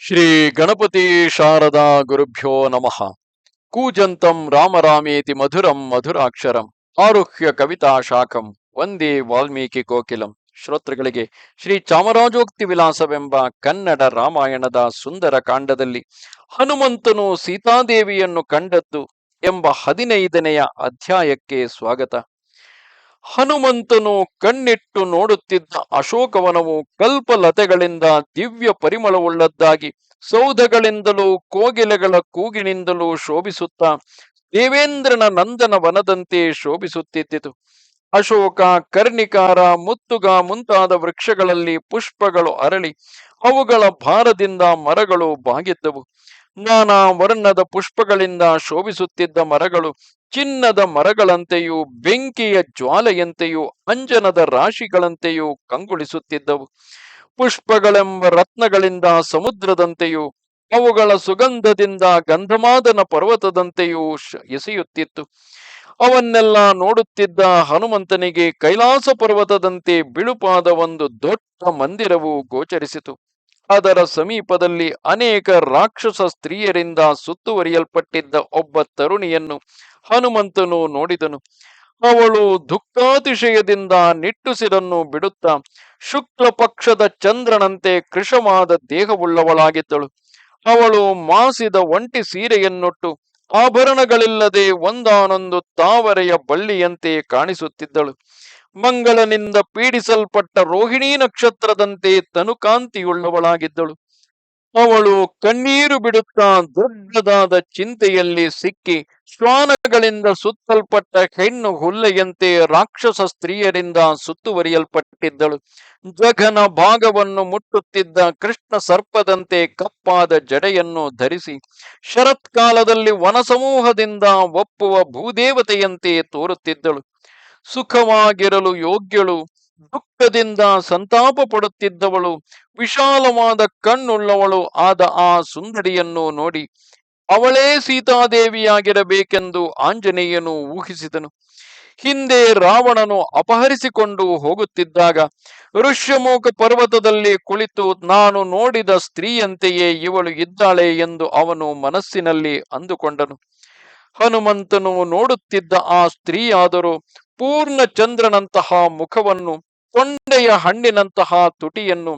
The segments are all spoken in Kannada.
ಶ್ರೀ ಗಣಪತಿ ಶಾರದಾ ಗುರುಭ್ಯೋ ನಮಃ. ಕೂಜಂತಂ ರಾಮರಾಮೇತಿ ಮಧುರಂ ಮಧುರಾಕ್ಷರಂ. ಆರುಹ್ಯ ಕವಿತಾ ಶಾಖಂ. ವಂದೇ ವಾಲ್ಮೀಕಿ ಕೋಕಿಲಂ. ಶ್ರೋತೃಗಳಿಗೆ ಶ್ರೀ ಚಾಮರಾಜೋಕ್ತಿ ವಿಲಾಸವೆಂಬ ಕನ್ನಡ ರಾಮಾಯಣದ ಸುಂದರ ಕಾಂಡದಲ್ಲಿ ಹನುಮಂತನು ಸೀತಾದೇವಿಯನ್ನು ಕಂಡದ್ದು ಎಂಬ ಹದಿನೈದನೆಯ ಅಧ್ಯಾಯಕ್ಕೆ ಸ್ವಾಗತ. ಹನುಮಂತನು ಕಣ್ಣಿಟ್ಟು ನೋಡುತ್ತಿದ್ದ ಅಶೋಕವನವು ಕಲ್ಪಲತೆಗಳಿಂದ ದಿವ್ಯ ಪರಿಮಳವುಳ್ಳದ್ದಾಗಿ ಸೌಧಗಳಿಂದಲೂ ಕೋಗಿಲೆಗಳ ಕೂಗಿನಿಂದಲೂ ಶೋಭಿಸುತ್ತಾ ದೇವೇಂದ್ರನ ನಂದನ ವನದಂತೆ ಶೋಭಿಸುತ್ತಿದ್ದಿತು. ಅಶೋಕ, ಕರ್ಣಿಕಾರ, ಮುತ್ತುಗ ಮುಂತಾದ ವೃಕ್ಷಗಳಲ್ಲಿ ಪುಷ್ಪಗಳು ಅರಳಿ ಅವುಗಳ ಭಾರದಿಂದ ಮರಗಳು ಬಾಗಿದ್ದವು. ನಾನಾ ವರ್ಣದ ಪುಷ್ಪಗಳಿಂದ ಶೋಭಿಸುತ್ತಿದ್ದ ಮರಗಳು ಚಿನ್ನದ ಮರಗಳಂತೆಯೂ, ಬೆಂಕಿಯ ಜ್ವಾಲೆಯಂತೆಯೂ, ಅಂಜನದ ರಾಶಿಗಳಂತೆಯೂ ಕಂಗೊಳಿಸುತ್ತಿದ್ದವು. ಪುಷ್ಪಗಳೆಂಬ ರತ್ನಗಳಿಂದ ಸಮುದ್ರದಂತೆಯೂ, ಅವುಗಳ ಸುಗಂಧದಿಂದ ಗಂಧಮಾದನ ಪರ್ವತದಂತೆಯೂ ಎಸೆಯುತ್ತಿತ್ತು. ಅವನ್ನೆಲ್ಲ ನೋಡುತ್ತಿದ್ದ ಹನುಮಂತನಿಗೆ ಕೈಲಾಸ ಪರ್ವತದಂತೆ ಬಿಳುಪಾದ ಒಂದು ದೊಡ್ಡ ಮಂದಿರವು ಗೋಚರಿಸಿತು. ಅದರ ಸಮೀಪದಲ್ಲಿ ಅನೇಕ ರಾಕ್ಷಸ ಸ್ತ್ರೀಯರಿಂದ ಸುತ್ತುವರಿಯಲ್ಪಟ್ಟಿದ್ದ ಒಬ್ಬ ತರುಣಿಯನ್ನು ಹನುಮಂತನು ನೋಡಿದನು. ಅವಳು ದುಃಖಾತಿಶಯದಿಂದ ನಿಟ್ಟುಸಿರನ್ನು ಬಿಡುತ್ತಾ ಶುಕ್ಲ ಪಕ್ಷದ ಚಂದ್ರನಂತೆ ಕೃಶವಾದ ದೇಹವುಳ್ಳವಳಾಗಿದ್ದಳು. ಅವಳು ಮಾಸಿದ ಒಂಟಿ ಸೀರೆಯನ್ನೊಟ್ಟು ಆಭರಣಗಳಿಲ್ಲದೆ ಒಂದಾನೊಂದು ತಾವರೆಯ ಬಳ್ಳಿಯಂತೆ ಕಾಣಿಸುತ್ತಿದ್ದಳು. ಮಂಗಳನಿಂದ ಪೀಡಿಸಲ್ಪಟ್ಟ ರೋಹಿಣಿ ನಕ್ಷತ್ರದಂತೆ ತನುಕಾಂತಿಯುಳ್ಳವಳಾಗಿದ್ದಳು. ಅವಳು ಕಣ್ಣೀರು ಬಿಡುತ್ತಾ ದೊಡ್ಡದಾದ ಚಿಂತೆಯಲ್ಲಿ ಸಿಕ್ಕಿ ಶ್ವಾನಗಳಿಂದ ಸುತ್ತಲ್ಪಟ್ಟ ಹೆಣ್ಣು ಹುಲ್ಲೆಯಂತೆ ರಾಕ್ಷಸ ಸ್ತ್ರೀಯರಿಂದ ಸುತ್ತುವರಿಯಲ್ಪಟ್ಟಿದ್ದಳು. ಜಘನ ಭಾಗವನ್ನು ಮುಟ್ಟುತ್ತಿದ್ದ ಕೃಷ್ಣ ಸರ್ಪದಂತೆ ಕಪ್ಪಾದ ಜಡೆಯನ್ನು ಧರಿಸಿ ಶರತ್ಕಾಲದಲ್ಲಿ ವನಸಮೂಹದಿಂದ ಒಪ್ಪುವ ಭೂದೇವತೆಯಂತೆ ತೋರುತ್ತಿದ್ದಳು. ಸುಖವಾಗಿರಲು ಯೋಗ್ಯಳು, ದುಃಖದಿಂದ ಸಂತಾಪ ಪಡುತ್ತಿದ್ದವಳು ವಿಶಾಲವಾದ ಕಣ್ಣುಳ್ಳವಳು ಆದ ಆ ಸುಂದರಿಯನ್ನು ನೋಡಿ ಅವಳೇ ಸೀತಾದೇವಿಯಾಗಿರಬೇಕೆಂದು ಆಂಜನೇಯನು ಊಹಿಸಿದನು. ಹಿಂದೆ ರಾವಣನು ಅಪಹರಿಸಿಕೊಂಡು ಹೋಗುತ್ತಿದ್ದಾಗ ಋಷ್ಯಮೋಖ ಪರ್ವತದಲ್ಲಿ ಕುಳಿತು ನಾನು ನೋಡಿದ ಸ್ತ್ರೀಯಂತೆಯೇ ಇವಳು ಇದ್ದಾಳೆ ಎಂದು ಅವನು ಮನಸ್ಸಿನಲ್ಲಿ ಅಂದುಕೊಂಡನು. ಹನುಮಂತನು ನೋಡುತ್ತಿದ್ದ ಆ ಸ್ತ್ರೀಯಾದರೂ ಪೂರ್ಣ ಚಂದ್ರನಂತಹ ಮುಖವನ್ನು ಕೊಂಡೆಯ ಹಣ್ಣಿನಂತಹ ತುಟಿಯನ್ನು,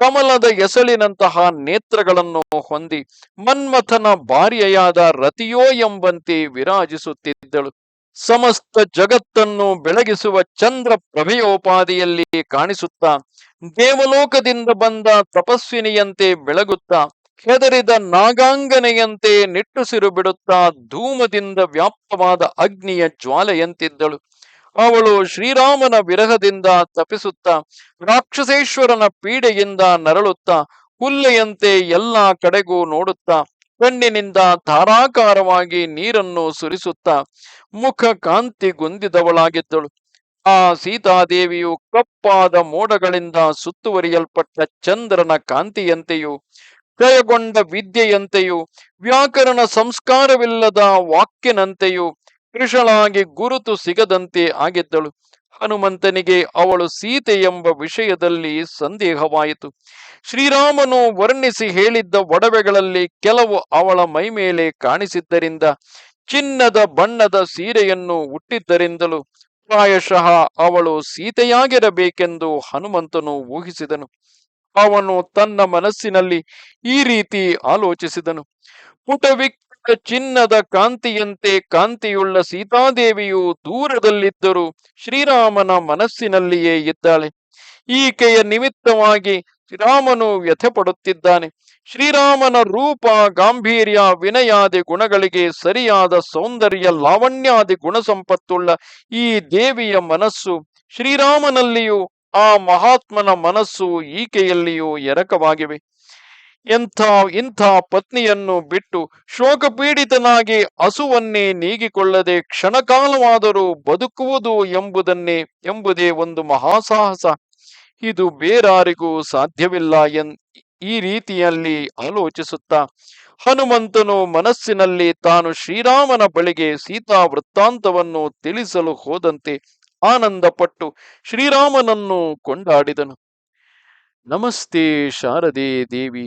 ಕಮಲದ ಎಸಳಿನಂತಹ ನೇತ್ರಗಳನ್ನು ಹೊಂದಿ ಮನ್ಮಥನ ಭಾರ್ಯೆಯಾದ ರತಿಯೋ ಎಂಬಂತೆ ವಿರಾಜಿಸುತ್ತಿದ್ದಳು. ಸಮಸ್ತ ಜಗತ್ತನ್ನು ಬೆಳಗಿಸುವ ಚಂದ್ರ ಪ್ರಭೆಯೋಪಾದಿಯಲ್ಲಿ ಕಾಣಿಸುತ್ತಾ, ದೇವಲೋಕದಿಂದ ಬಂದ ತಪಸ್ವಿನಿಯಂತೆ ಬೆಳಗುತ್ತಾ, ಹೆದರಿದ ನಾಗಾಂಗನೆಯಂತೆ ನಿಟ್ಟುಸಿರು ಬಿಡುತ್ತಾ ಧೂಮದಿಂದ ವ್ಯಾಪ್ತವಾದ ಅಗ್ನಿಯ ಜ್ವಾಲೆಯಂತಿದ್ದಳು. ಅವಳು ಶ್ರೀರಾಮನ ವಿರಹದಿಂದ ತಪಿಸುತ್ತಾ ರಾಕ್ಷಸೇಶ್ವರನ ಪೀಡೆಯಿಂದ ನರಳುತ್ತಾ ಹುಲ್ಲೆಯಂತೆ ಎಲ್ಲ ಕಡೆಗೂ ನೋಡುತ್ತಾ, ಕಣ್ಣಿನಿಂದ ಧಾರಾಕಾರವಾಗಿ ನೀರನ್ನು ಸುರಿಸುತ್ತಾ, ಮುಖ ಕಾಂತಿಗುಂದಿದವಳಾಗಿದ್ದಳು ಆ ಸೀತಾದೇವಿಯು ಕಪ್ಪಾದ ಮೋಡಗಳಿಂದ ಸುತ್ತುವರಿಯಲ್ಪಟ್ಟ ಚಂದ್ರನ ಕಾಂತಿಯಂತೆಯೂ ಕ್ರಯಗೊಂಡ ವಿದ್ಯೆಯಂತೆಯೂ, ವ್ಯಾಕರಣ ಸಂಸ್ಕಾರವಿಲ್ಲದ ವಾಕ್ಯನಂತೆಯೂ ಕೃಶಳಾಗಿ ಗುರುತು ಸಿಗದಂತೆ ಆಗಿದ್ದಳು. ಹನುಮಂತನಿಗೆ ಅವಳು ಸೀತೆ ಎಂಬ ವಿಷಯದಲ್ಲಿ ಸಂದೇಹವಾಯಿತು. ಶ್ರೀರಾಮನು ವರ್ಣಿಸಿ ಹೇಳಿದ್ದ ಒಡವೆಗಳಲ್ಲಿ ಕೆಲವು ಅವಳ ಮೈಮೇಲೆ ಕಾಣಿಸಿದ್ದರಿಂದ, ಚಿನ್ನದ ಬಣ್ಣದ ಸೀರೆಯನ್ನು ಹುಟ್ಟಿದ್ದರಿಂದಲೂ ಪ್ರಾಯಶಃ ಅವಳು ಸೀತೆಯಾಗಿರಬೇಕೆಂದು ಹನುಮಂತನು ಊಹಿಸಿದನು. ಅವನು ತನ್ನ ಮನಸ್ಸಿನಲ್ಲಿ ಈ ರೀತಿ ಆಲೋಚಿಸಿದನು. ಪುಟವಿಕ್ಕ ಚಿನ್ನದ ಕಾಂತಿಯಂತೆ ಕಾಂತಿಯುಳ್ಳ ಸೀತಾದೇವಿಯು ದೂರದಲ್ಲಿದ್ದರೂ ಶ್ರೀರಾಮನ ಮನಸ್ಸಿನಲ್ಲಿಯೇ ಇದ್ದಾಳೆ. ಈಕೆಯ ನಿಮಿತ್ತವಾಗಿ ಶ್ರೀರಾಮನು ವ್ಯಥೆ ಪಡುತ್ತಿದ್ದಾನೆ ಶ್ರೀರಾಮನ ರೂಪ, ಗಾಂಭೀರ್ಯ, ವಿನಯಾದಿ ಗುಣಗಳಿಗೆ ಸರಿಯಾದ ಸೌಂದರ್ಯ, ಲಾವಣ್ಯಾದಿ ಗುಣ ಸಂಪತ್ತುಳ್ಳ ಈ ದೇವಿಯ ಮನಸ್ಸು ಶ್ರೀರಾಮನಲ್ಲಿಯೂ ಆ ಮಹಾತ್ಮನ ಮನಸ್ಸು ಈಕೆಯಲ್ಲಿಯೂ ಎರಕವಾಗಿವೆ. ಎಂಥ ಇಂಥ ಪತ್ನಿಯನ್ನು ಬಿಟ್ಟು ಶೋಕಪೀಡಿತನಾಗಿ ಹಸುವನ್ನೇ ನೀಗಿಕೊಳ್ಳದೆ ಕ್ಷಣಕಾಲವಾದರೂ ಬದುಕುವುದು ಎಂಬುದನ್ನೇ ಎಂಬುದೇ ಒಂದು ಮಹಾಸಾಹಸ. ಇದು ಬೇರಾರಿಗೂ ಸಾಧ್ಯವಿಲ್ಲ ಎನ್ ಈ ರೀತಿಯಲ್ಲಿ ಆಲೋಚಿಸುತ್ತಾ ಹನುಮಂತನು ಮನಸ್ಸಿನಲ್ಲಿ ತಾನು ಶ್ರೀರಾಮನ ಬಳಿಗೆ ಸೀತಾ ವೃತ್ತಾಂತವನ್ನು ತಿಳಿಸಲು ಹೋದಂತೆ ಆನಂದಪಟ್ಟು ಶ್ರೀರಾಮನನ್ನು ಕೊಂಡಾಡಿದನು. ನಮಸ್ತೆ ಶಾರದೆ ದೇವಿ.